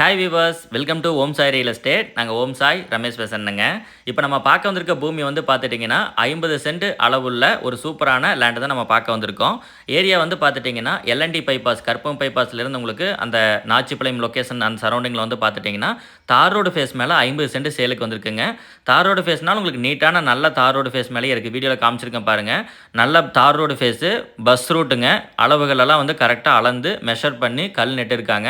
Hi viewers welcome to Om Sai real estate நாங்கள் ஓம் சாய் ரமேஷ் பேசணுங்க இப்போ நம்ம பார்க்க வந்திருக்க பூமி வந்து பார்த்துட்டிங்கன்னா ஐம்பது சென்ட் அளவுள்ள ஒரு சூப்பரான லேண்டு தான் நம்ம பார்க்க வந்திருக்கோம். ஏரியா வந்து பார்த்துட்டிங்கன்னா எல்என்டி பைபாஸ் கற்பம் பைபாஸ்லேருந்து உங்களுக்கு அந்த நாச்சிப்பாளையம் லொக்கேஷன் அந்த சரௌண்டிங்கில் வந்து பார்த்துட்டிங்கன்னா தார் ரோடு ஃபேஸ் மேலே ஐம்பது சென்ட் சேலுக்கு வந்திருக்குங்க. தார் ரோடு ஃபேஸ்னால் உங்களுக்கு நீட்டான நல்ல தார் ரோடு ஃபேஸ் மேலே இருக்குது வீடியோவில் காமிச்சிருக்கேன் பாருங்கள் நல்ல தார் ரோடு ஃபேஸு பஸ் ரூட்டுங்க அளவுகளெல்லாம் வந்து கரெக்டாக அளந்து மெஷர் பண்ணி கல் நெட்டிருக்காங்க.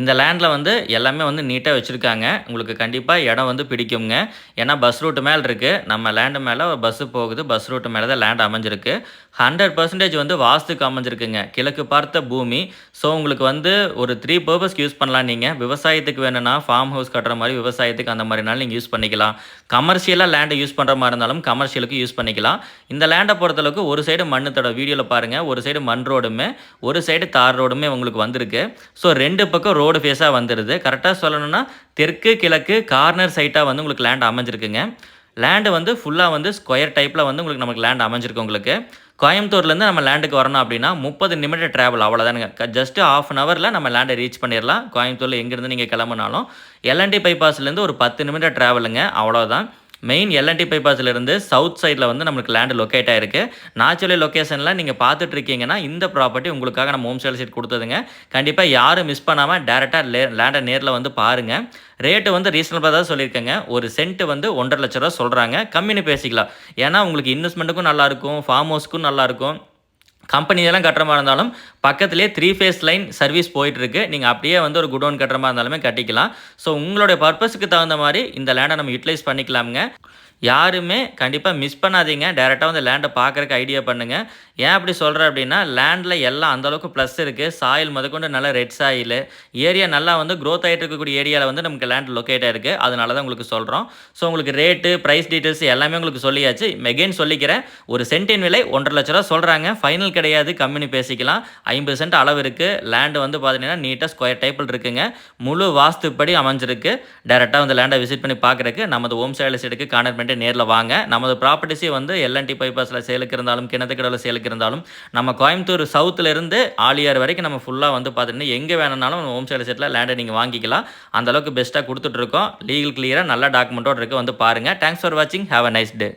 இந்த லேண்டில் வந்து எல்லாமே வந்து நீட்டாக வச்சுருக்காங்க. உங்களுக்கு கண்டிப்பாக இடம் வந்து பிடிக்குங்க. ஏன்னா பஸ் ரூட்டு மேலே இருக்குது நம்ம லேண்டு மேலே பஸ்ஸு போகுது. பஸ் ரூட்டு மேலே தான் லேண்ட் அமைஞ்சிருக்கு. ஹண்ட்ரட் பர்சன்டேஜ் வந்து வாஸ்துக்கு அமைஞ்சிருக்குங்க. கிழக்கு பார்த்த பூமி. ஸோ உங்களுக்கு வந்து ஒரு த்ரீ பர்பஸ்க்கு யூஸ் பண்ணலாம் நீங்கள் விவசாயத்துக்கு வேணும்னா ஃபார்ம் ஹவுஸ் கட்டுற மாதிரி விவசாயத்துக்கு அந்த மாதிரினாலும் நீங்கள் யூஸ் பண்ணிக்கலாம். கமர்ஷியலாக லேண்டை யூஸ் பண்ணுற மாதிரி இருந்தாலும் கமர்ஷியலுக்கு யூஸ் பண்ணிக்கலாம். இந்த லேண்டை பொறுத்தளவுக்கு ஒரு சைடு மண்ணு வீடியோவில் பாருங்கள் ஒரு சைடு மண் ரோடுமே ஒரு சைடு தார் ரோடுமே உங்களுக்கு வந்திருக்கு. ஸோ ரெண்டு பக்கம் ரோடு ஃபேஸாக வந்துடுது கரெக்டாக சொல்லணும்னா தெற்கு கிழக்கு கார்னர் சைட்டாக வந்து உங்களுக்கு லேண்ட் அமைஞ்சிருக்குங்க. லேண்டு வந்து ஃபுல்லாக வந்து ஸ்கொயர் டைப்பில் வந்து உங்களுக்கு நமக்கு லேண்ட் அமைஞ்சிருக்கு உங்களுக்கு. கோயம்புத்தூர்லேருந்து நம்ம லேண்டுக்கு வரணும் அப்படின்னா முப்பது நிமிட ட்ராவல் அவ்வளோதானுங்க ஜஸ்ட் ஆஃப் அன் ஹவரில் நம்ம லேண்டை ரீச் பண்ணிடலாம் கோயம்புத்தூரில் எங்கேருந்து நீங்கள் கிளம்புனாலும் எல்என்டி பைபாஸ்லேருந்து ஒரு பத்து நிமிட ட்ராவலுங்க அவ்வளோதான் மெயின் எல்என்டி பைபாஸ்லேருந்து சவுத் சைடில் வந்து நம்மளுக்கு லேண்டு லொக்கேட் ஆயிருக்கு. நாச்சுரலி லொக்கேஷனில் நீங்கள் பார்த்துட்டு இருக்கீங்கன்னா இந்த ப்ராப்பர்ட்டி உங்களுக்காக நம்ம ஹோம் சேல் சீட் கொடுத்ததுங்க. கண்டிப்பாக யாரும் மிஸ் பண்ணாமல் டேரெக்டாக லே லேண்டை நேரில் வந்து பாருங்கள் ரேட்டு வந்து ரீசனபிளாக தான் சொல்லியிருக்கேங்க. ஒரு சென்ட் வந்து ஒன்றரை லட்ச ரூபா சொல்கிறாங்க கம்மின்னு பேசிக்கலாம். ஏன்னா உங்களுக்கு இன்வெஸ்ட்மெண்ட்டுக்கும் நல்லாயிருக்கும் ஃபார்ம் ஹவுஸ்க்கும் நல்லாயிருக்கும் கம்பெனி இதெல்லாம் கட்டுற மாதிரி இருந்தாலும் பக்கத்துலேயே த்ரீ ஃபேஸ் லைன் சர்வீஸ் போயிட்டுருக்கு. நீங்கள் அப்படியே வந்து ஒரு குடோன் கட்டுற மாதிரி இருந்தாலுமே கட்டிக்கலாம். ஸோ உங்களுடைய பர்பஸுக்கு தகுந்த மாதிரி இந்த லேண்டை நம்ம யூட்டிலைஸ் பண்ணிக்கலாமுங்க. யாருமே கண்டிப்பாக மிஸ் பண்ணாதீங்க. டேரெக்டாக வந்து லேண்டை பார்க்குறக்கு ஐடியா பண்ணுங்கள் ஏன் அப்படி சொல்கிறேன் அப்படின்னா லேண்டில் எல்லாம் அந்தளவுக்கு ப்ளஸ் இருக்குது சாயில் முதற்கொண்டு நல்லா ரெட் சாயில் ஏரியா நல்லா வந்து க்ரோத் ஆகிட்டு இருக்கக்கூடிய ஏரியாவில் வந்து நமக்கு லேண்ட் லொக்கேட் இருக்குது அதனால தான் உங்களுக்கு சொல்கிறோம் ஸோ உங்களுக்கு ரேட்டு ப்ரைஸ் டீட்டெயில்ஸ் எல்லாமே உங்களுக்கு சொல்லியாச்சு. மெகெயின் சொல்லிக்கிறேன். ஒரு சென்டின் விலை ஒன்றரை லட்ச ரூபா சொல்கிறாங்க ஃபைனல் கிடையாது. கம்மினி பேசிக்கலாம். ஐம்பது சென்ட் அளவு இருக்குது லேண்டு வந்து பார்த்தீங்கன்னா நீட்டாக ஸ்கொயர் டைப்பில் இருக்குங்க. முழு வாஸ்துப்படி அமைஞ்சிருக்கு. டேரெக்டாக வந்து லேண்டை விசிட் பண்ணி பார்க்குறக்கு நமது ஹோம் சேல் எடுக்க கான்டாக்ட் பண்ணிட்டு நேரில் வாங்க. நமது ப்ராப்பர்ட்டிஸே வந்து எல்என்டி பைபாஸில் சேலுக்கு இருந்தாலும் கிணத்துக்கடவில் சேலுக்கு இருந்தாலும் நம்ம கோயம்புத்தூர் சவுத்துலேருந்து ஆலியார் வரைக்கும் நம்ம ஃபுல்லாக வந்து பார்த்துட்டு எங்கே வேணும்னாலும் நம்ம ஹோம் சேல் செட்டில் லேண்டை நீங்கள் வாங்கிக்கலாம் அந்தளவுக்கு பெஸ்ட்டாக கொடுத்துட்ருக்கோம் லீகல் கிளியராக நல்ல டாக்குமெண்ட்டோடு இருக்குது வந்து பாருங்கள் தேங்க்ஸ் ஃபார் வாட்சிங் ஹேவ் அ நைஸ் டே